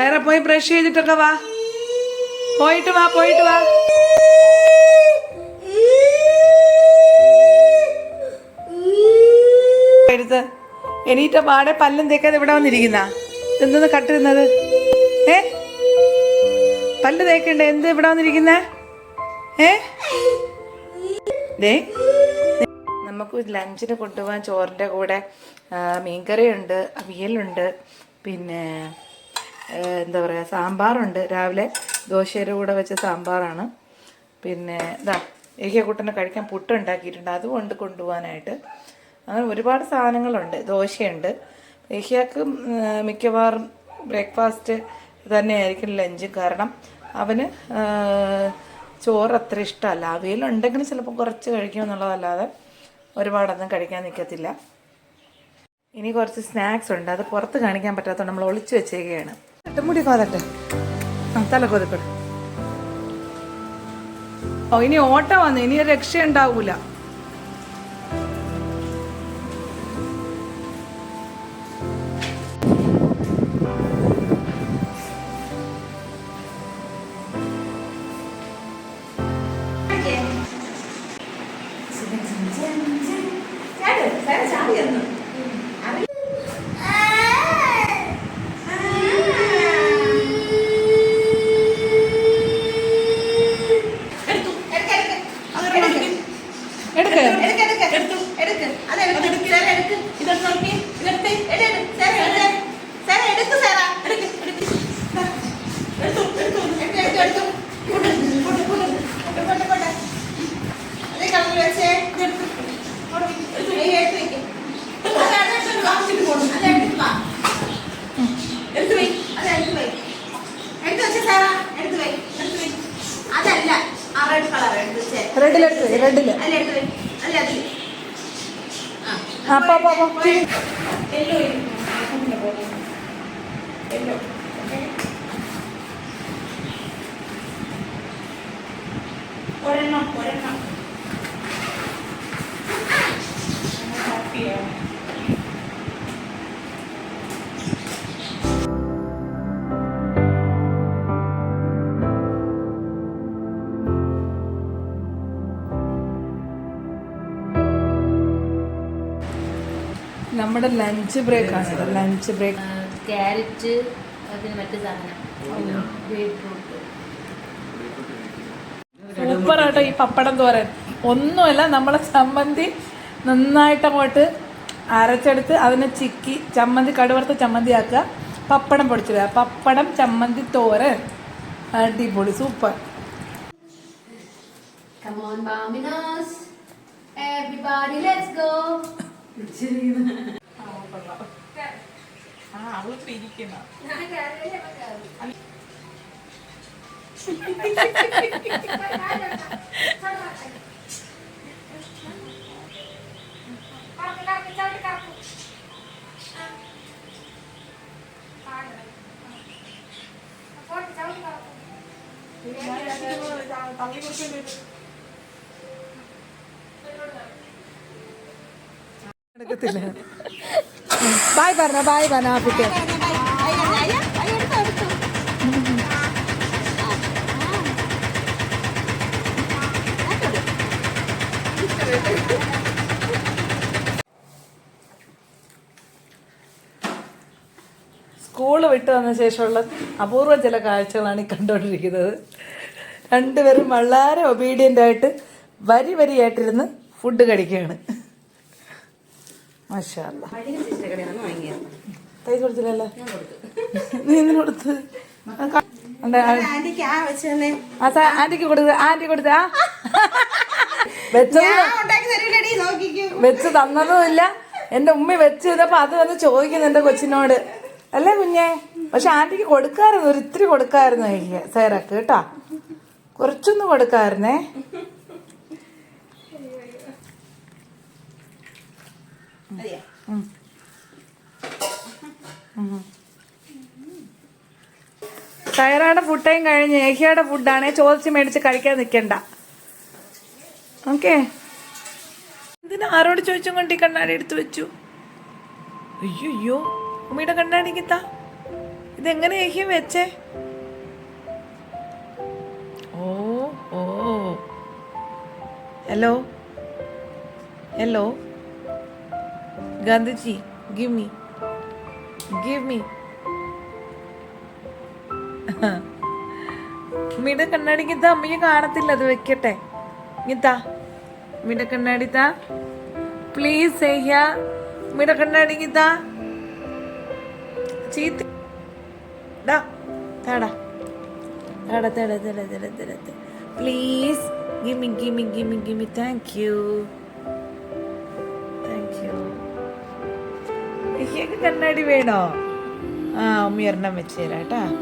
വേറെ പോയി ബ്രഷ് ചെയ്തിട്ടൊക്കെ വാ. പോയിട്ട് വാ പോയിട്ട് വാ. എടുത്ത്. എണീറ്റ പാടെ പല്ലും തേക്കാതെ ഇവിടെ വന്നിരിക്കുന്ന? എന്തെന്ന് കട്ടിരുന്നത് ഏ? പല്ല് തേക്കണ്ടേ? എന്ത് ഇവിടെ വന്നിരിക്കുന്ന? ഏ? ദേ. നമുക്ക് ലഞ്ചിന് കൊണ്ടുപോകാൻ ചോറിന്റെ കൂടെ മീൻകറിയുണ്ട് അവിയലുണ്ട് പിന്നെ എന്താ പറയുക സാമ്പാറുണ്ട്. രാവിലെ ദോശയുടെ കൂടെ വെച്ച സാമ്പാറാണ്. പിന്നെ ഇതാ ഏകക്കൂട്ടനെ കഴിക്കാൻ പുട്ട് ഉണ്ടാക്കിയിട്ടുണ്ട്. അതുകൊണ്ട് കൊണ്ടുപോകാനായിട്ട്. അങ്ങനെ ഒരുപാട് സാധനങ്ങളുണ്ട്. ദോശയുണ്ട്. ഏഹ്യാക്ക് മിക്കവാറും ബ്രേക്ക്ഫാസ്റ്റ് തന്നെയായിരിക്കും ലഞ്ച്. കാരണം അവന് ചോറ് അത്ര ഇഷ്ടമല്ല. അവയിലുണ്ടെങ്കിൽ ചിലപ്പോൾ കുറച്ച് കഴിക്കും എന്നുള്ളതല്ലാതെ ഒരുപാടൊന്നും കഴിക്കാൻ നിൽക്കത്തില്ല. ഇനി കുറച്ച് സ്നാക്സ് ഉണ്ട്. അത് പുറത്ത് കാണിക്കാൻ പറ്റാത്തതുകൊണ്ട് നമ്മൾ ഒളിച്ചു വെച്ചേക്കുകയാണ്. എന്നിട്ട് മുടി തല ഓ ഇനി ഓട്ടം വന്നു. ഇനി രക്ഷ ഉണ്ടാവൂല Thank അതല്ല വെച്ചേ. റെഡിലെടുത്ത് റെഡിൽ. അല്ല എടുത്ത് വെയ്. അല്ല അതിൽ ആ ആ പോ പോ പോ യെല്ലോ ഒരെണ്ണം നമ്മുടെ ലഞ്ച് ബ്രേക്ക് ആണ് ലഞ്ച് ബ്രേക്ക് ക്യാരറ്റ് അതിന് മറ്റു സാധനം. ബീട്രൂട്ട് സൂപ്പർ ആട്ടോ ഈ പപ്പടം തോരൻ. ഒന്നുമല്ല നമ്മളെ ചമ്മന്തി നന്നായിട്ട് അങ്ങോട്ട് അരച്ചെടുത്ത് അതിനെ ചിക്കി ചമ്മന്തി കടുവറുത്ത ചമ്മന്തി ആക്കുക. പപ്പടം പൊടിച്ചിടുക. പപ്പടം ചമ്മന്തി തോരൻ. അടിപൊളി super Come on, Baminos. Everybody, let's go. ആ അവൾ പിരിക്കുന്ന തള്ളി കൊടുക്കേണ്ടി എടുക്കത്തില്ല. ബായ് പറഞ്ഞ ബായ് പറഞ്ഞ ആപ്പിക്ക് സ്കൂൾ വിട്ടു വന്ന ശേഷമുള്ള അപൂർവ ചില കാഴ്ചകളാണ് ഈ കണ്ടുകൊണ്ടിരിക്കുന്നത്. രണ്ടുപേരും വളരെ ഒബീഡിയന്റ് ആയിട്ട് വരി വരിയായിട്ടിരുന്ന് ഫുഡ് കഴിക്കുകയാണ്. തൈ കൊടുത്തില്ലല്ലോ? നീ എന്തിനു കൊടുത്ത്? ആന്റിക്ക് കൊടുത്ത് ആന്റി കൊടുത്ത വെച്ചത് വെച്ച് തന്നതുമില്ല. എന്റെ ഉമ്മ വെച്ച് ചെയ്തപ്പോ അത് വന്ന് ചോദിക്കുന്നു എന്റെ കൊച്ചിനോട്. അല്ലേ കുഞ്ഞെ? പക്ഷെ ആന്റിക്ക് കൊടുക്കായിരുന്നു ഒരു ഇത്തിരി കൊടുക്കായിരുന്നു എനിക്ക് സേറക്ക് കേട്ടാ. കുറച്ചൊന്ന് കൊടുക്കായിരുന്നേ. അതെയാ സൈറയുടെ ഫുഡ് ടൈം കഴിഞ്ഞ് ഏഹിയുടെ ഫുഡാണേ. ചോദിച്ച് മേടിച്ച് കഴിക്കാൻ നിൽക്കണ്ട ഓക്കെ? എന്തിനാ ആരോട് ചോദിച്ചും കൊണ്ട് ഈ കണ്ണാടി എടുത്തു വെച്ചു? അയ്യോ അയ്യോ ഉമ്മയുടെ കണ്ണാടി കിത്താ ഇതെങ്ങനെ ഏഹ്യ വെച്ചേ? ഓ ഓ. Hello? Hello? Gandhiji give me give me മിട കണ്ണാടിക്ക് താ അമ്മയെ കാണത്തില്ല അത് വെക്കട്ടെ. ഇതാ മിട കണ്ണാടി താ പ്ലീസ് സേഹ്യ മിട കണ്ണാടിക്ക് താ ചീത്ത ഡാ താടാ. താടാ താടാ താടാ താടാ താടാ please gimme gimme gimme gimme thank you കണ്ണാടി വേണോ? ആ ഉമ്മി ഒരെണ്ണം വെച്ച് തരാം കേട്ടാ.